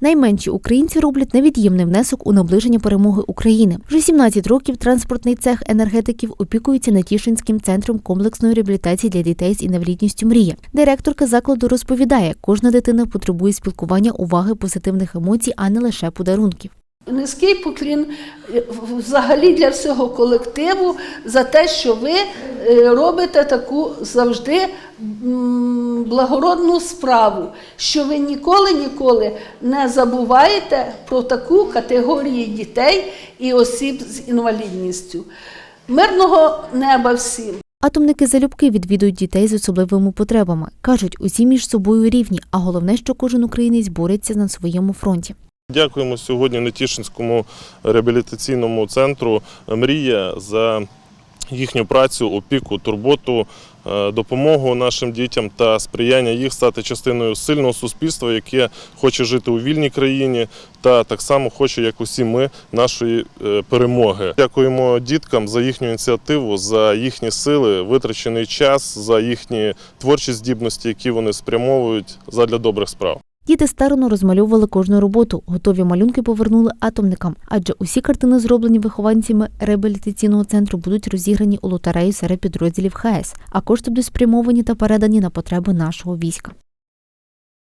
Найменші українці роблять невід'ємний внесок у наближення перемоги України. Вже 17 років транспортний цех енергетиків опікується Натішинським центром комплексної реабілітації для дітей з інвалідністю Мрія. Директорка закладу розповідає, кожна дитина потребує спілкування, уваги, позитивних емоцій, а не лише подарунків. Низький поклін е, взагалі для всього колективу за те, що ви е, робите таку завжди благородну справу, що ви ніколи ніколи не забуваєте про таку категорію дітей і осіб з інвалідністю. Мирного неба всім! Атомники залюбки відвідують дітей з особливими потребами. кажуть, усі між собою рівні, а головне, що кожен українець бореться на своєму фронті. Дякуємо сьогодні Нетішинському реабілітаційному центру Мрія за їхню працю, опіку, турботу, е, допомогу нашим дітям та сприяння їх стати частиною сильного суспільства, яке хоче жити у вільній країні та так само хоче, як усі ми, нашої е, перемоги. Дякуємо діткам за їхню ініціативу, за їхні сили, витрачений час, за їхні творчі здібності, які вони спрямовують задля добрих справ. Діти старано розмальовували кожну роботу. Готові малюнки повернули атомникам, адже усі картини, зроблені вихованцями реабілітаційного центру, будуть розіграні у лотереї серед підрозділів ХС, а кошти будуть спрямовані та передані на потреби нашого війська.